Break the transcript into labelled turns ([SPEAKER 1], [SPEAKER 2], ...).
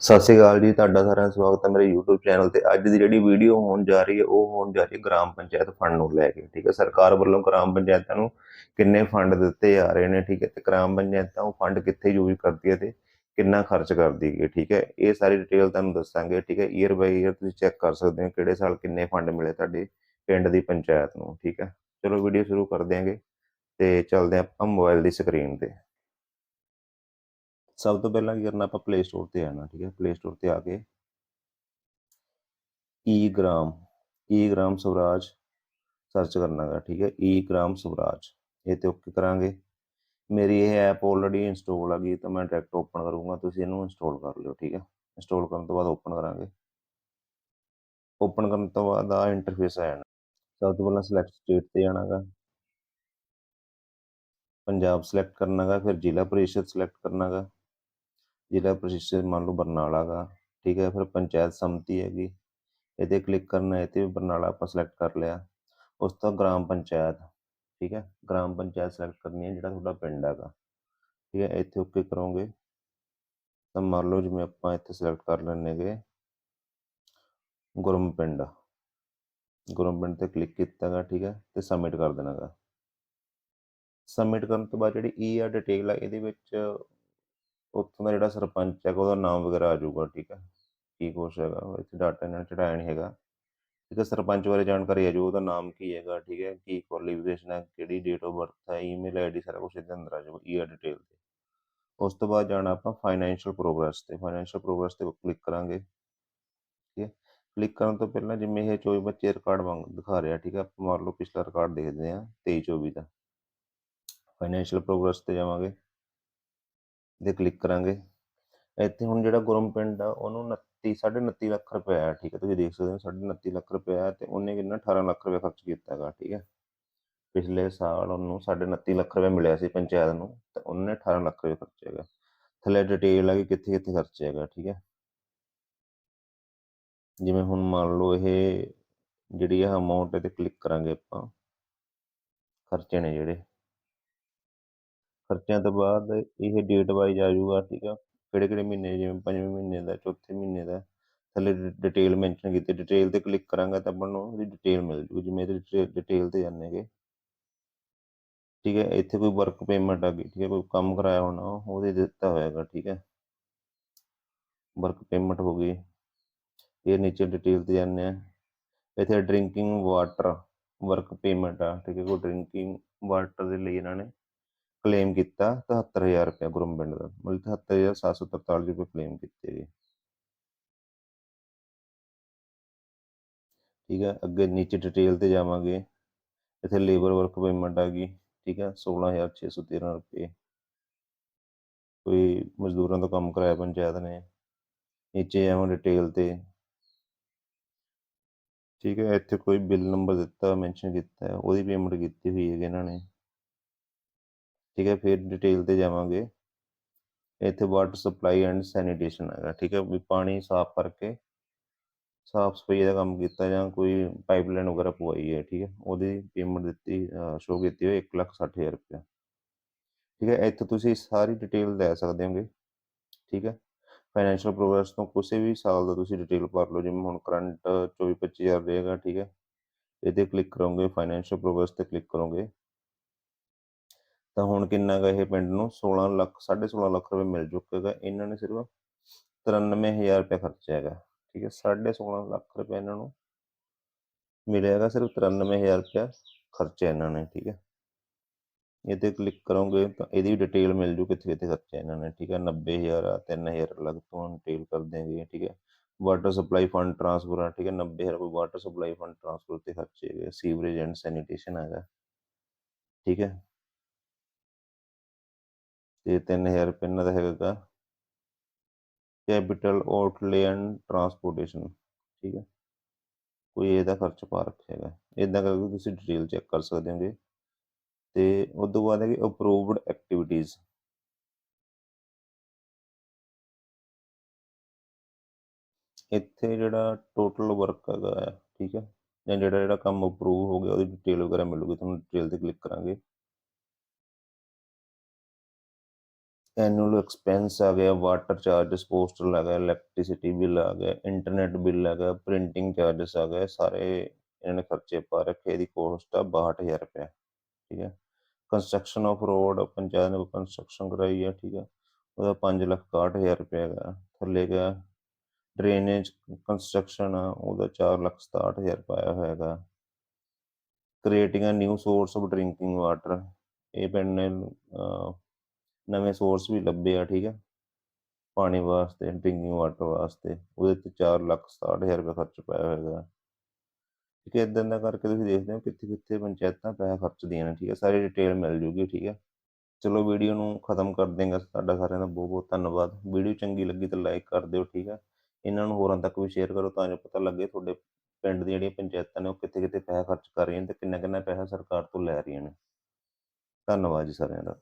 [SPEAKER 1] ਸਤਿ ਸ਼੍ਰੀ ਅਕਾਲ ਜੀ, ਤੁਹਾਡਾ ਸਾਰਿਆਂ ਦਾ ਸਵਾਗਤ ਹੈ ਮੇਰੇ YouTube ਚੈਨਲ ਤੇ। ਅੱਜ ਦੀ ਜਿਹੜੀ ਵੀਡੀਓ ਹੋਣ ਜਾ ਰਹੀ ਹੈ, ਉਹ ਹੋਣ ਜਾ ਰਹੀ ਹੈ ਗ੍ਰਾਮ ਪੰਚਾਇਤ ਫੰਡ ਨੂੰ ਲੈ ਕੇ, ਠੀਕ ਹੈ? ਸਰਕਾਰ ਵੱਲੋਂ ਗ੍ਰਾਮ ਪੰਚਾਇਤਾਂ ਨੂੰ ਕਿੰਨੇ ਫੰਡ ਦਿੱਤੇ ਜਾ ਰਹੇ ਨੇ, ਠੀਕ ਹੈ? ਤੇ ਗ੍ਰਾਮ ਪੰਚਾਇਤਾਂ ਉਹ ਫੰਡ ਕਿੱਥੇ ਯੂਜ਼ ਕਰਦੀ ਹੈ ਤੇ ਕਿੰਨਾ ਖਰਚ ਕਰਦੀ ਹੈ, ਠੀਕ ਹੈ? ਇਹ ਸਾਰੀ ਡਿਟੇਲ ਤੁਹਾਨੂੰ ਦੱਸਾਂਗੇ, ਠੀਕ ਹੈ? ਈਅਰ ਬਾਈ ਈਅਰ ਤੁਸੀਂ ਚੈੱਕ ਕਰ ਸਕਦੇ ਹੋ ਕਿਹੜੇ ਸਾਲ ਕਿੰਨੇ ਫੰਡ ਮਿਲੇ ਤੁਹਾਡੇ ਪਿੰਡ ਦੀ ਪੰਚਾਇਤ ਨੂੰ, ਠੀਕ ਹੈ? ਚਲੋ ਵੀਡੀਓ ਸ਼ੁਰੂ ਕਰ ਦਿਆਂਗੇ ਤੇ ਚੱਲਦੇ ਹਾਂ ਆਪਾਂ ਮੋਬਾਈਲ ਦੀ ਸਕਰੀਨ ਤੇ। ਸਭ ਤੋਂ ਪਹਿਲਾਂ ਕੀ ਕਰਨਾ, ਆਪਾਂ ਪਲੇ ਸਟੋਰ ਤੇ ਆਣਾ ਠੀਕ ਹੈ? ਪਲੇ ਸਟੋਰ ਤੇ ਆ ਕੇ e Gram e Gram Swaraj search ਕਰਨਾਗਾ ਠੀਕ ਹੈ? ਈ ਗ੍ਰਾਮ ਸਵਰਾਜ, ਇਹ ਤੇ ਓਕੇ ਕਰਾਂਗੇ। ਮੇਰੀ ਇਹ ਐਪ ਆਲਰੇਡੀ ਇੰਸਟਾਲ ਆ ਗਈ, ਤਾਂ ਮੈਂ ਡਾਇਰੈਕਟ ਓਪਨ ਕਰੂੰਗਾ, ਤੁਸੀਂ ਇਹਨੂੰ ਇੰਸਟਾਲ ਕਰ ਲਿਓ, ਠੀਕ ਹੈ? ਇੰਸਟਾਲ ਕਰਨ ਤੋਂ ਬਾਅਦ ਓਪਨ ਕਰਾਂਗੇ। ਓਪਨ ਕਰਨ ਤੋਂ ਬਾਅਦ ਆ ਇੰਟਰਫੇਸ ਆ ਜਾਣਾ। ਸਭ ਤੋਂ ਪਹਿਲਾਂ ਸਿਲੈਕਟ ਸਟੇਟ ਤੇ ਜਾਣਾਗਾ ਪੰਜਾਬ ਸਿਲੈਕਟ ਕਰਨਾਗਾ ਫਿਰ ਜ਼ਿਲ੍ਹਾ ਪਰਿਸ਼ਦ ਸਿਲੈਕਟ ਕਰਨਾਗਾ ਜ਼ਿਲ੍ਹਾ ਪ੍ਰੀਸ਼ਦ ਮੰਨ ਲਓ ਬਰਨਾਲਾ ਗਾ, ਠੀਕ ਹੈ, ਫਿਰ ਪੰਚਾਇਤ ਸਮਿਤੀ ਹੈਗੀ, ਇਹਦੇ ਕਲਿੱਕ ਕਰਨਾ ਹੈ ਤੇ ਬਰਨਾਲਾ ਆਪਾਂ ਸਿਲੈਕਟ ਕਰ ਲਿਆ। ਉਸ ਤੋਂ ਗ੍ਰਾਮ ਪੰਚਾਇਤ, ਠੀਕ ਹੈ, ਗ੍ਰਾਮ ਪੰਚਾਇਤ ਸਿਲੈਕਟ ਕਰਨੀ ਹੈ ਜਿਹੜਾ ਤੁਹਾਡਾ ਪਿੰਡ ਹੈਗਾ, ਠੀਕ ਹੈ, ਇੱਥੇ ਓਕੇ ਕਰੋਗੇ। ਤਾਂ ਮੰਨ ਲਓ ਜਿਵੇਂ ਆਪਾਂ ਇੱਥੇ ਸਿਲੈਕਟ ਕਰ ਲੈਣੇ ਗੇ ਗੁਰਮ ਪਿੰਡ ਗੁਰਮ ਪਿੰਡ ਤੇ ਕਲਿੱਕ ਕੀਤਾਗਾ ਠੀਕ ਹੈ, ਤੇ ਸਬਮਿਟ ਕਰ ਦੇਣਾਗਾ ਸਬਮਿਟ ਕਰਨ ਤੋਂ ਬਾਅਦ ਜਿਹੜੀ ਈ ਆ ਡਿਟੇਲ ਆ, ਇਹਦੇ ਵਿੱਚ ਉੱਥੋਂ ਦਾ ਜਿਹੜਾ ਸਰਪੰਚ ਹੈਗਾ, ਉਹਦਾ ਨਾਮ ਵਗੈਰਾ ਆ ਜਾਊਗਾ, ਠੀਕ ਹੈ ਕੀ ਕੁਛ ਹੈਗਾ ਇੱਥੇ ਡਾਟਾ ਇਹਨਾਂ ਨੇ ਚੜਾਇਆ ਨਹੀਂ ਹੈਗਾ। ਠੀਕ ਹੈ ਸਰਪੰਚ ਬਾਰੇ ਜਾਣਕਾਰੀ ਆ ਜਾਊ, ਉਹਦਾ ਨਾਮ ਕੀ ਹੈਗਾ, ਠੀਕ ਹੈ? ਕੀ ਕੁਆਲੀਫਿਕੇਸ਼ਨ ਹੈ, ਕਿਹੜੀ ਡੇਟ ਆਫ ਬਰਥ ਹੈ ਈਮੇਲ ਆਈਡੀ ਸਾਰਾ ਕੁਝ ਇਹਦੇ ਅੰਦਰ ਆ ਜਾਊਗਾ ਈ ਡਿਟੇਲ ਤੇ। ਉਸ ਤੋਂ ਬਾਅਦ ਜਾਣਾ ਆਪਾਂ ਫਾਈਨੈਂਸ਼ੀਅਲ ਪ੍ਰੋਗਰੈਸ ਤੇ ਫਾਈਨੈਂਸ਼ੀਅਲ ਪ੍ਰੋਗਰੈਸ ਤੇ ਕਲਿੱਕ ਕਰਾਂਗੇ, ਠੀਕ ਹੈ? ਕਲਿੱਕ ਕਰਨ ਤੋਂ ਪਹਿਲਾਂ ਜਿਵੇਂ ਇਹ 24 ਬੱਚੇ ਰਿਕਾਰਡ ਵਾਂਗ ਦਿਖਾ ਰਿਹਾ, ਠੀਕ ਹੈ? ਆਪਾਂ ਮੰਨ ਲਓ ਪਿਛਲਾ ਰਿਕਾਰਡ ਦੇਖਦੇ ਹਾਂ 23 24 ਦਾ। ਫਾਈਨੈਂਸ਼ੀਅਲ ਪ੍ਰੋਗਰੈਸ ਤੇ ਜਾਵਾਂਗੇ। ਦੇ ਕਲਿੱਕ ਕਰਾਂਗੇ। ਇੱਥੇ ਹੁਣ ਜਿਹੜਾ ਗੁਰਮ ਪਿੰਡ ਆ, ਉਹਨੂੰ 29 29.5 ਲੱਖ ਰੁਪਏ ਆ ਠੀਕ ਹੈ, ਤੁਸੀਂ ਦੇਖ ਸਕਦੇ ਹੋ 29.5 ਲੱਖ ਰੁਪਏ ਆ ਤੇ ਉਹਨੇ ਕਿੰਨਾ 18 ਲੱਖ ਰੁਪਏ ਖਰਚ ਕੀਤਾ ਹੈਗਾ, ਠੀਕ ਹੈ। ਪਿਛਲੇ ਸਾਲ ਉਹਨੂੰ 29.5 ਲੱਖ ਰੁਪਏ ਮਿਲਿਆ ਸੀ ਪੰਚਾਇਤ ਨੂੰ, ਤੇ ਉਹਨੇ 18 ਲੱਖ ਰੁਪਏ ਖਰਚੇ ਹੈਗਾ। ਥੱਲੇ ਡਿਟੇਲ ਆ ਕਿ ਕਿੱਥੇ ਕਿੱਥੇ ਖਰਚੇ ਹੈਗਾ, ਠੀਕ ਹੈ। ਜਿਵੇਂ ਹੁਣ ਮੰਨ ਲਓ ਇਹ ਜਿਹੜੀ ਇਹ ਅਮਾਉਂਟ ਤੇ ਕਲਿੱਕ ਕਰਾਂਗੇ ਆਪਾਂ। ਖਰਚੇ ਨੇ ਜਿਹੜੇ। ਖਰਚਿਆਂ ਤੋਂ ਬਾਅਦ ਇਹ ਡੇਟ ਵਾਈਜ਼ ਆ ਜਾਊਗਾ, ਠੀਕ ਆ? ਕਿਹੜੇ ਕਿਹੜੇ ਮਹੀਨੇ ਜਿਵੇਂ ਪੰਜਵੇਂ ਮਹੀਨੇ ਦਾ, ਚੌਥੇ ਮਹੀਨੇ ਦਾ, ਥੱਲੇ ਡਿਟੇਲ ਮੈਂਸ਼ਨ ਕੀਤੀ ਡਿਟੇਲ ਤੇ ਕਲਿੱਕ ਕਰਾਂਗਾ ਤਾਂ ਆਪਾਂ ਨੂੰ ਉਹਦੀ ਡਿਟੇਲ ਮਿਲ ਜੂ ਜਿਵੇਂ ਇਹਦੇ ਡਿਟੇਲ ਤੇ ਜਾਂਦੇਗੇ ਠੀਕ ਹੈ ਇੱਥੇ ਕੋਈ ਵਰਕ ਪੇਮੈਂਟ ਆ ਗਈ, ਠੀਕ ਹੈ ਕੋਈ ਕੰਮ ਕਰਾਇਆ ਹੋਣਾ, ਉਹਦੇ ਦਿੱਤਾ ਹੋਏਗਾ ਠੀਕ ਹੈ ਵਰਕ ਪੇਮੈਂਟ ਹੋ ਗਈ। ਇਹ ਨੀਚੇ ਡਿਟੇਲ ਤੇ ਜਾਂਦੇ ਆ। ਇੱਥੇ ਡਰਿੰਕਿੰਗ ਵਾਟਰ ਵਰਕ ਪੇਮੈਂਟ ਆ, ਠੀਕ ਹੈ ਕੋਈ ਡਰਿੰਕਿੰਗ ਵਾਟਰ ਦੇ ਲਈ ਇਹਨਾਂ ਨੇ। ਕਲੇਮ ਕੀਤਾ 73000 ਰੁਪਏ ਗੁਰਮ ਪਿੰਡ ਦਾ, ਮਤਲਬ 73743 ਰੁਪਏ ਕਲੇਮ ਕੀਤੇ ਗਏ ਠੀਕ ਹੈ, ਅੱਗੇ ਨੀਚੇ ਡਿਟੇਲ ਤੇ ਜਾਵਾਂਗੇ। ਇੱਥੇ ਲੇਬਰ ਵਰਕ ਪੇਮੈਂਟ ਆ ਗਈ, ਠੀਕ ਹੈ 16613 ਰੁਪਏ। ਕੋਈ ਮਜ਼ਦੂਰਾਂ ਦਾ ਕੰਮ ਕਰਾਇਆ ਪੰਚਾਇਤ ਨੇ, ਨੀਚੇ ਜਾਵਾਂ ਡਿਟੇਲ ਤੇ। ਠੀਕ ਹੈ, ਇੱਥੇ ਕੋਈ ਬਿੱਲ ਨੰਬਰ ਦਿੱਤਾ ਮੈਂਸ਼ਨ ਕੀਤਾ, ਉਹਦੀ ਪੇਮੈਂਟ ਕੀਤੀ ਹੋਈ ਹੈ ਇਹਨਾਂ ਨੇ। ਠੀਕ ਹੈ, ਫਿਰ ਡਿਟੇਲ ਤੇ ਜਾਵਾਂਗੇ। ਇੱਥੇ ਵਾਟਰ ਸਪਲਾਈ ਐਂਡ ਸੈਨੀਟੇਸ਼ਨ ਹੈਗਾ, ਠੀਕ ਹੈ, ਵੀ ਪਾਣੀ ਸਾਫ਼ ਕਰਕੇ ਸਾਫ਼ ਸਫ਼ਾਈ ਦਾ ਕੰਮ ਕੀਤਾ ਜਾਂ ਕੋਈ ਪਾਈਪਲਾਈਨ ਵਗੈਰਾ ਪਵਾਈ ਹੈ, ਠੀਕ ਹੈ, ਉਹਦੀ ਪੇਮੈਂਟ ਦਿੱਤੀ ਸ਼ੋ ਕੀਤੀ ਹੋਈ 160000 ਰੁਪਏ ਠੀਕ ਹੈ, ਇੱਥੇ ਤੁਸੀਂ ਸਾਰੀ ਡਿਟੇਲ ਲੈ ਸਕਦੇ ਹੋਗੇ, ਠੀਕ ਹੈ ਫਾਈਨੈਂਸ਼ੀਅਲ ਪ੍ਰੋਗਰੈਸ ਤੋਂ ਕਿਸੇ ਵੀ ਸਾਲ ਦਾ ਤੁਸੀਂ ਡਿਟੇਲ ਭਰ ਲਓ, ਜਿਵੇਂ ਹੁਣ ਕਰੰਟ 24 25000 ਰਹੇਗਾ, ਠੀਕ ਹੈ, ਇਹਦੇ ਕਲਿੱਕ ਕਰੋਗੇ ਫਾਈਨੈਂਸ਼ੀਅਲ ਪ੍ਰੋਗਰੈਸ ਤੇ ਕਲਿੱਕ ਕਰੋਗੇ ਤਾਂ ਹੁਣ ਕਿੰਨਾ ਗਾ ਇਹ ਪਿੰਡ ਨੂੰ 16 ਲੱਖ 16.5 ਲੱਖ ਰੁਪਏ ਮਿਲ ਚੁੱਕੇਗਾ, ਇਹਨਾਂ ਨੇ ਸਿਰਫ 93000 ਰੁਪਏ ਖਰਚਿਆ ਹੈਗਾ, ਠੀਕ ਹੈ 16.5 ਲੱਖ ਰੁਪਏ ਇਹਨਾਂ ਨੂੰ ਮਿਲੇਗਾ ਸਿਰਫ 93000 ਰੁਪਏ ਖਰਚਿਆ ਇਹਨਾਂ ਨੇ, ਠੀਕ ਹੈ। ਇਹ ਤੇ ਕਲਿੱਕ ਕਰੋਗੇ ਤਾਂ ਇਹਦੀ ਡਿਟੇਲ ਮਿਲ ਜੂ ਕਿੱਥੇ ਕਿੱਥੇ ਖਰਚਿਆ ਇਹਨਾਂ ਨੇ, ਠੀਕ ਹੈ 90000 ਆ 3000 ਅਲੱਗ ਤੋਂ ਡਿਟੇਲ ਕਰ ਦੇਂਗੇ ਠੀਕ ਹੈ। ਵਾਟਰ ਸਪਲਾਈ ਫੰਡ ਟ੍ਰਾਂਸਫਰ ਆ, ਠੀਕ ਹੈ 90000 ਕੋਈ ਵਾਟਰ ਸਪਲਾਈ ਫੰਡ ਟ੍ਰਾਂਸਫਰ ਤੇ ਖਰਚੇ ਗਏ ਸੀਵਰੇਜ ਐਂਡ ਸੈਨੀਟੇਸ਼ਨ ਹੈਗਾ, ਠੀਕ ਹੈ। ਤੇ 3000 ਰੁਪਏ ਇਹਨਾਂ ਦਾ ਹੈਗਾ ਕੈਪੀਟਲ ਆਊਟਲੇ ਐਂਡ ਟਰਾਂਸਪੋਰਟੇਸ਼ਨ ਠੀਕ ਹੈ। ਕੋਈ ਇਹਦਾ ਖਰਚ ਪਾ ਰੱਖਿਆ ਹੈਗਾ। ਇਦਾਂ ਕਰਕੇ ਤੁਸੀਂ ਡਿਟੇਲ ਚੈੱਕ ਕਰ ਸਕਦੇ ਹੋਗੇ। ਤੇ ਉਸ ਤੋਂ ਬਾਅਦ ਹੈ ਕਿ ਅਪਰੂਵਡ ਐਕਟੀਵਿਟੀਜ਼ ਇੱਥੇ ਜਿਹੜਾ ਟੋਟਲ ਵਰਕ ਹੈਗਾ ਠੀਕ ਹੈ। ਜਾਂ ਜਿਹੜਾ ਜਿਹੜਾ ਕੰਮ ਅਪਰੂਵ ਹੋ ਗਿਆ, ਉਹਦੀ ਡਿਟੇਲ ਵਗੈਰਾ ਮਿਲੂਗੀ, ਤੁਹਾਨੂੰ ਡਿਟੇਲ ਤੇ ਕਲਿੱਕ ਕਰਾਂਗੇ। ਐਨੂਅਲ ਐਕਸਪੈਂਸ ਆ ਗਿਆ ਵਾਟਰ ਚਾਰजेस ਪੋਸਟਰ ਆ ਗਿਆ ਇਲੈਕਟ੍ਰਿਸਿਟੀ ਬਿੱਲ ਆ ਗਿਆ ਇੰਟਰਨੈਟ ਬਿੱਲ ਆ ਗਿਆ ਪ੍ਰਿੰਟਿੰਗ ਚਾਰजेस ਆ ਗਏ, ਸਾਰੇ ਇਹਨਾਂ ਨੇ ਖਰਚੇ ਪਾ ਰੱਖੇ, ਇਹਦੀ ਕੋਸਟ ਆ 62000 ਰੁਪਏ ਠੀਕ ਹੈ। ਕੰਸਟਰਕਸ਼ਨ ਆਫ ਰੋਡ ਪੰਚਾਇਤ ਨੇ ਕੰਸਟਰਕਸ਼ਨ ਕਰਾਈ ਆ, ਠੀਕ ਹੈ। ਉਹਦਾ 561000 ਰੁਪਏ ਹੈਗਾ, ਥੱਲੇ ਗਿਆ ਡਰੇਨੇਜ ਕੰਸਟਰਕਸ਼ਨ ਆ, ਉਹਦਾ 467000 ਪਾਇਆ ਹੋਇਆ ਹੈਗਾ। Creating a new source of drinking water ਇਹ ਪਿੰਡ ਨਵੇਂ ਸੋਰਸ ਵੀ ਲੱਭੇ ਆ, ਠੀਕ ਹੈ ਪਾਣੀ ਵਾਸਤੇ ਡਰਿੰਕਿੰਗ ਵਾਟਰ ਵਾਸਤੇ, ਉਹਦੇ ਤੇ 4 ਲੱਖ 67000 ਰੁਪਏ ਖਰਚ ਪਾਇਆ ਹੋਏਗਾ ਠੀਕ ਹੈ ਇਦਾਂ ਦਾ ਕਰਕੇ ਤੁਸੀਂ ਦੇਖਦੇ ਹੋ ਕਿੱਥੇ ਕਿੱਥੇ ਪੰਚਾਇਤਾਂ ਪੈਸਾ ਖਰਚਦੀਆਂ ਨੇ, ਠੀਕ ਹੈ ਸਾਰੀ ਡਿਟੇਲ ਮਿਲ ਜੂਗੀ, ਠੀਕ ਹੈ ਚਲੋ ਵੀਡੀਓ ਨੂੰ ਖਤਮ ਕਰ ਦੇਂਗਾ ਤੁਹਾਡਾ ਸਾਰਿਆਂ ਦਾ ਬਹੁਤ ਬਹੁਤ ਧੰਨਵਾਦ। ਵੀਡੀਓ ਚੰਗੀ ਲੱਗੀ ਤਾਂ ਲਾਈਕ ਕਰ ਦਿਓ, ਠੀਕ ਹੈ ਇਹਨਾਂ ਨੂੰ ਹੋਰਾਂ ਤੱਕ ਵੀ ਸ਼ੇਅਰ ਕਰੋ ਤਾਂ ਜੋ ਪਤਾ ਲੱਗੇ ਤੁਹਾਡੇ ਪਿੰਡ ਦੀਆਂ ਜਿਹੜੀਆਂ ਪੰਚਾਇਤਾਂ ਨੇ, ਉਹ ਕਿੱਥੇ ਕਿੱਥੇ ਪੈਸਾ ਖਰਚ ਕਰ ਰਹੀਆਂ ਨੇ ਤੇ ਕਿੰਨਾ ਕਿੰਨਾ ਪੈਸਾ ਸਰਕਾਰ ਤੋਂ ਲੈ ਰਹੀਆਂ ਨੇ। ਧੰਨਵਾਦ ਜੀ ਸਾਰਿਆਂ ਦਾ।